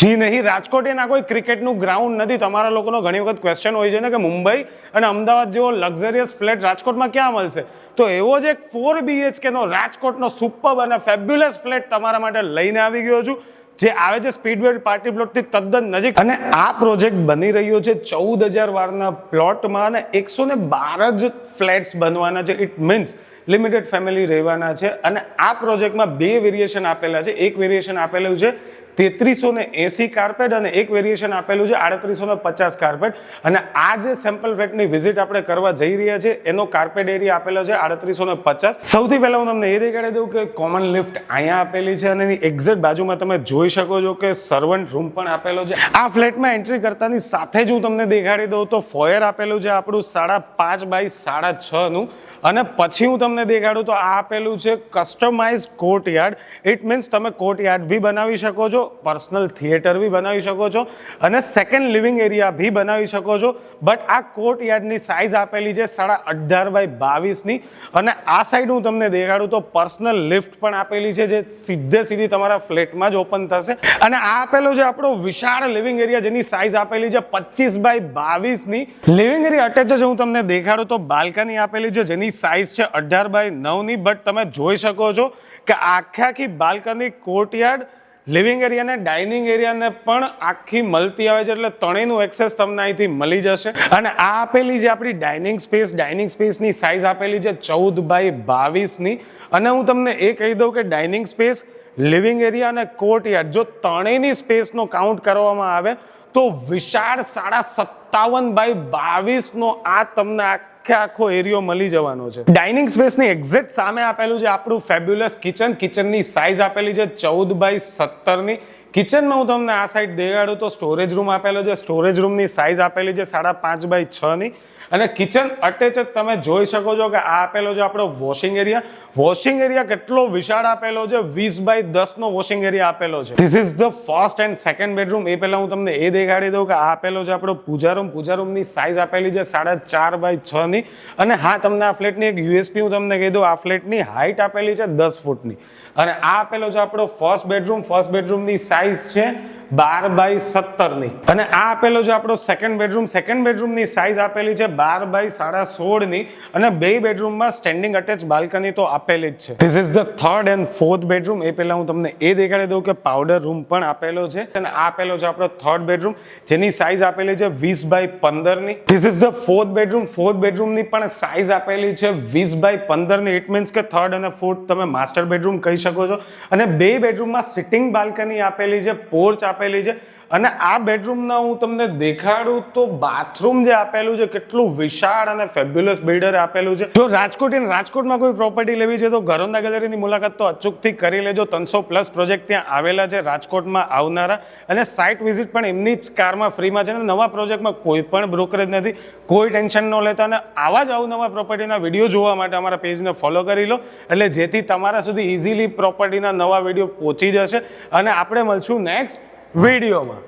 જી નહીં, રાજકોટ એના કોઈ ક્રિકેટનું ગ્રાઉન્ડ નથી. તમારા લોકોનો ઘણી વખત ક્વેશ્ચન હોય છે ને કે મુંબઈ અને અમદાવાદ જેવો લક્ઝરિયસ ફ્લેટ રાજકોટમાં ક્યાં મળશે? તો એવો જ એક ફોર બીએચકેનો રાજકોટનો સુપર અને ફેબ્યુલસ ફ્લેટ તમારા માટે લઈને આવી ગયો છું, જે આવે છે સ્પીડવે પાર્ટી પ્લોટથી તદ્દન નજીક. અને આ પ્રોજેક્ટ બની રહ્યો છે ચૌદ હજાર વારના પ્લોટમાં અને એકસો ને બાર જ ફ્લેટ્સ બનવાના છે. ઇટ મીન્સ લિમિટેડ ફેમિલી રહેવાના છે. અને આ પ્રોજેક્ટમાં બે વેરિએશન આપેલા છે. એક વેરિએશન આપેલું છે તેત્રીસો ને એસી કાર્પેટ અને એક વેરિએશન આપેલું છે, આડત્રીસો ને પચાસ કાર્પેટ અને આ જે સેમ્પલ ફ્લેટની વિઝિટ આપણે કરવા જઈ રહ્યા છે એનો કાર્પેટ એરિયા આપેલો છે, આડત્રીસો ને પચાસ. સૌથી પહેલા હું તમને એ દેખાડી દઉં કે કોમન લિફ્ટ અહીંયા આપેલી છે અને એની એક્ઝેક્ટ બાજુમાં તમે જોઈ શકો છો કે સર્વન્ટ રૂમ પણ આપેલો છે. આ ફ્લેટમાં એન્ટ્રી કરતાની સાથે જ હું તમને દેખાડી દઉં તો ફોયર આપેલું છે આપણું સાડા પાંચ બાય સાડા છ નું અને પછી હું તમને દેખાડું તો આ આપેલું છે કસ્ટમાઇઝ કોર્ટયાર્ડ ઇટ મીન્સ તમે કોર્ટ યાર્ડ બી બનાવી શકો છો પર્સનલ થિયેટર બી બનાવી શકો છો અને સેકન્ડ લિવિંગ એરિયા બી બનાવી શકો છો. બટ આ કોર્ટ યાર્ડની સાઇઝ આપેલી છે સાડા અઢાર બાય બાવીસની. અને આ સાઈડ હું તમને દેખાડું તો પર્સનલ લિફ્ટ પણ આપેલી છે જે સીધે સીધી તમારા ફ્લેટમાં જ ઓપન થશે. અને આ આપેલો છે આપણો વિશાળ લિવિંગ એરિયા જેની સાઇઝ આપેલી છે પચીસ બાય બાવીસની. લિવિંગ એરિયા અટેચ જ હું તમને દેખાડું તો બાલ્કની આપેલી છે જેની સાઇઝ છે અઢાર બાય નવની. બટ તમે જોઈ શકો છો કે આખે આખી બાલ્કની કોર્ટયાર્ડ લિવિંગ એરિયા અને ડાઇનિંગ એરિયાને પણ આખી મળતી આવે છે એટલે ત્રણેયનું એક્સેસ તમને અહીંથી મળી જશે. અને આ આપેલી જે આપણી ડાઇનિંગ સ્પેસ ડાઇનિંગ સ્પેસની સાઇઝ આપેલી છે ચૌદ બાય બાવીસની અને હું તમને એ કહી દઉં કે dining space living area and courtyard જો ત્રણેયની સ્પેસનો કાઉન્ટ કરવામાં આવે, તો વિશાળ સાડા સત્તાવન બાય બાવીસનો આ તમને આખે આખો એરિયો મળી જવાનો છે. ડાઇનિંગ સ્પેસની એક્ઝેક્ટ સામે આપેલું છે આપણું ફેબ્યુલસ કિચન કિચનની સાઇઝ આપેલી છે ચૌદ બાય સત્તરની કિચનમાં હું તમને આ સાઈડ દેખાડું તો સ્ટોરેજ રૂમ આપેલો છે. સ્ટોરેજ રૂમની સાઇઝ આપેલી છે સાડા પાંચ બાય છની અને કિચન અટેચ જ તમે જોઈ શકો છો કે આ આપેલો છે આપણો વોશિંગ એરિયા વોશિંગ એરિયા કેટલો વિશાળ આપેલો છે? વીસ બાય દસનો વોશિંગ એરિયા આપેલો છે. This is the first and second bedroom એ પહેલાં હું તમને એ દેખાડી દઉં કે આ આપેલો છે આપણો પૂજા રૂમ પૂજા રૂમની સાઇઝ આપેલી છે સાડા ચાર બાય છની અને હા, તમને આ ફ્લેટની એક યુએસપી હું તમને કહી દઉં, આ ફ્લેટની હાઇટ આપેલી છે દસ ફૂટની. અને આ આપેલો છે આપણો ફર્સ્ટ બેડરૂમ ફર્સ્ટ બેડરૂમની સાઇઝ છે બાર બાય સત્તરની. અને આ આપેલો છે આપણો સેકન્ડ બેડરૂમ સેકન્ડ બેડરૂમની સાઇઝ આપેલી છે બાર બાય સાડા સોળની અને બે બેડરૂમમાં સ્ટેન્ડિંગ અટેચ બાલ્કની તો આપેલી જ છે. This is the third and fourth bedroom એ પેલા હું તમને એ દેખાડી દઉં કે પાવડર રૂમ પણ આપેલો છે. અને આ આપેલો છે આપણો થર્ડ બેડરૂમ જેની સાઇઝ આપેલી છે વીસ by પંદરની. This is the fourth bedroom fourth બેડરૂમની પણ સાઇઝ આપેલી છે વીસ બાય પંદરની. ઇટ મીન્સ કે થર્ડ અને ફોર્થ તમે માસ્ટર બેડરૂમ કહી શકો છો. અને બે બેડરૂમમાં સિટિંગ બાલ્કની આપેલી છે. પોર્ચ આપેલી છે. અને આ બેડરૂમના હું તમને દેખાડું તો બાથરૂમ જે આપેલું છે, કેટલું વિશાળ અને ફેબ્યુલસ બિલ્ડર આપેલું છે. જો રાજકોટ અને રાજકોટમાં કોઈ પ્રોપર્ટી લેવી છે તો ઘરોંદા ગેલેરીની મુલાકાત તો અચૂકથી કરી લેજો. ત્રણસો પ્લસ પ્રોજેક્ટ ત્યાં આવેલા છે, રાજકોટમાં આવનારા. અને સાઇટ વિઝિટ પણ એમની જ કારમાં ફ્રીમાં છે. અને નવા પ્રોજેક્ટમાં કોઈ પણ બ્રોકરેજ નથી. કોઈ ટેન્શન ન લેતા. અને આવા જ અવનવા પ્રોપર્ટીના વીડિયો જોવા માટે અમારા પેજને ફોલો કરી લો. એટલે જેથી તમારા સુધી ઇઝીલી પ્રોપર્ટીના નવા વીડિયો પહોંચી જશે. અને આપણે મળશું નેક્સ્ટ વિડીયોમાં.